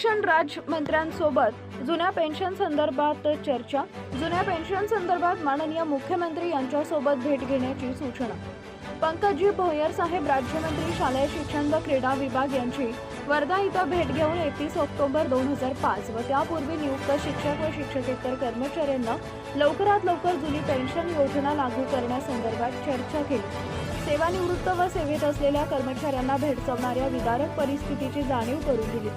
शिक्षण राज्यमंत्र्यांसोबत जुन्या पेन्शन संदर्भात चर्चा जुन्या पेन्शन संदर्भात माननीय मुख्यमंत्री यांच्यासोबत भेट घेण्याची सूचना. पंकजी भोयर साहेब राज्यमंत्री शालेय शिक्षण व क्रीडा विभाग यांची वर्धा इथं भेट घेऊन एकतीस ऑक्टोबर दोन हजार पाच व त्यापूर्वी नियुक्त शिक्षक व शिक्षकेतर कर्मचाऱ्यांना लवकरात लवकर जुनी पेन्शन योजना लागू करण्यासंदर्भात चर्चा केली. सेवानिवृत्त व सेवेत असलेल्या कर्मचाऱ्यांना भेडसावणाऱ्या विदारक परिस्थितीची जाणीव करून दिली.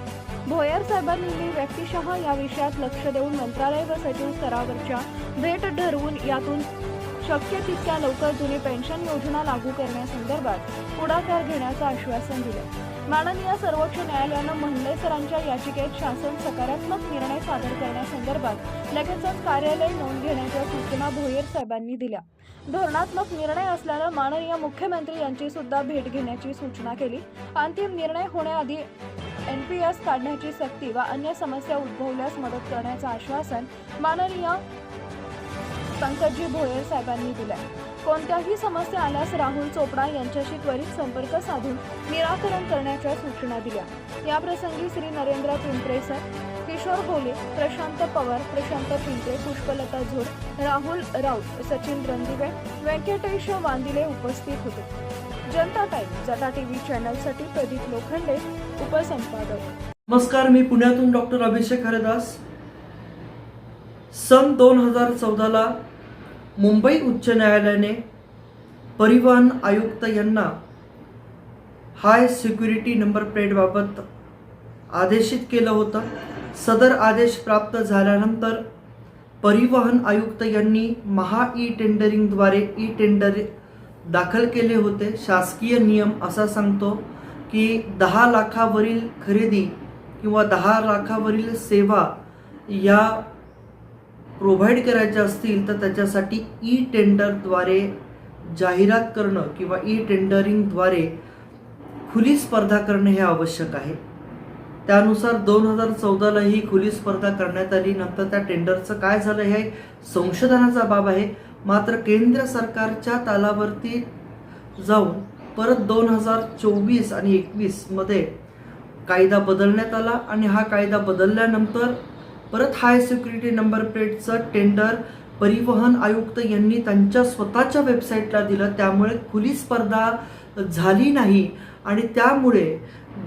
भोयर साहेबांनी व्यक्तिशः या विषयात लक्ष देऊन मंत्रालय व सचिव स्तरावरच्या भेट ठरवून यातून शक्य तितक्या लवकर जुनी पेन्शन योजना लागू करण्यासंदर्भात पुढाकार घेण्याचं आश्वासन दिलं. माननीय सर्वोच्च न्यायालयानं मंडलेसरांच्या याचिकेत शासन सकारात्मक निर्णय सादर करण्यासंदर्भात लगेचच कार्यालय नोंद घेण्याच्या सूचना भोयर साहेबांनी दिल्या. धोरणात्मक निर्णय असल्यानं माननीय मुख्यमंत्री यांची सुद्धा भेट घेण्याची सूचना केली. अंतिम निर्णय होण्याआधी एन पी एस काढण्याची सक्ती व अन्य समस्या उद्भवल्यास मदत करण्याचं आश्वासन माननीय पंकजी भोयर साहेबांनी दिलंय. कोणत्याही समस्या आल्यास राहुल चोपडा यांच्याशी त्वरित संपर्क साधून निराकरण करण्याच्या सूचना दिल्या. याप्रसंगी श्री नरेंद्र पिंपरेसर किशोर होले प्रशांत पवार प्रशांत पिंपरे पुष्पलता झोर राहुल राऊत सचिन रणदिवे व्यंकटेश वांदिले उपस्थित होते. जनता टाइम जनता टीव्ही चॅनलसाठी प्रदीप लोखंडे उपसंपादक. नमस्कार मी पुण्यातून डॉक्टर अभिषेक हरदास. सन दोन हजार चौदाला मुंबई उच्च न्यायालयाने परिवहन आयुक्त यांना हाय सिक्युरिटी नंबर प्लेटबाबत आदेशित केलं होतं. सदर आदेश प्राप्त झाल्यानंतर परिवहन आयुक्त यांनी महा ई टेंडरिंगद्वारे ई टेंडर दाखल केले होते. शासकीय नियम असा सांगतो की दहा लाखावरील खरेदी किंवा दहा लाखावरील सेवा या प्रोव्हाइड करायच्या असतील तर त्याच्यासाठी ई टेंडरद्वारे जाहिरात करणं किंवा ई टेंडरिंगद्वारे खुली स्पर्धा करणं हे आवश्यक आहे. त्यानुसार दोन हजार चौदाला ही खुली स्पर्धा करण्यात आली. नंतर त्या टेंडरचं काय झालं हे संशोधनाचा बाब आहे. मात्र केंद्र सरकारच्या तालावरती जाऊन परत दोन हजार चोवीस आणि एकवीसमध्ये कायदा बदलण्यात आला आणि हा कायदा बदलल्यानंतर परत हाय सिक्युरिटी नंबर प्लेटचं टेंडर परिवहन आयुक्त यांनी त्यांच्या स्वतःच्या वेबसाईटला दिलं. त्यामुळे खुली स्पर्धा झाली नाही. आणि त्यामुळे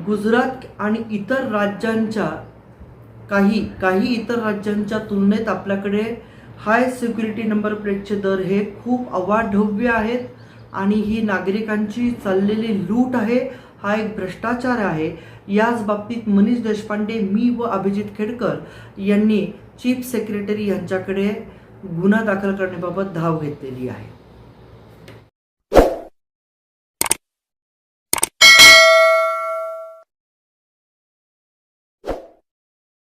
गुजरात आणि इतर राज्यांच्या काही काही इतर राज्यांच्या तुलनेत आपल्याकडे हाय सिक्युरिटी नंबर प्लेटचे दर हे खूप अवाढव्य आहेत. आणि ही नागरिकांची चाललेली लूट आहे. हा एक भ्रष्टाचार आहे. याच बाबतीत मनीष देशपांडे मी व अभिजित खेडकर यांनी चीफ सेक्रेटरी यांच्याकडे गुन्हा दाखल करण्याबाबत धाव घेतलेली आहे.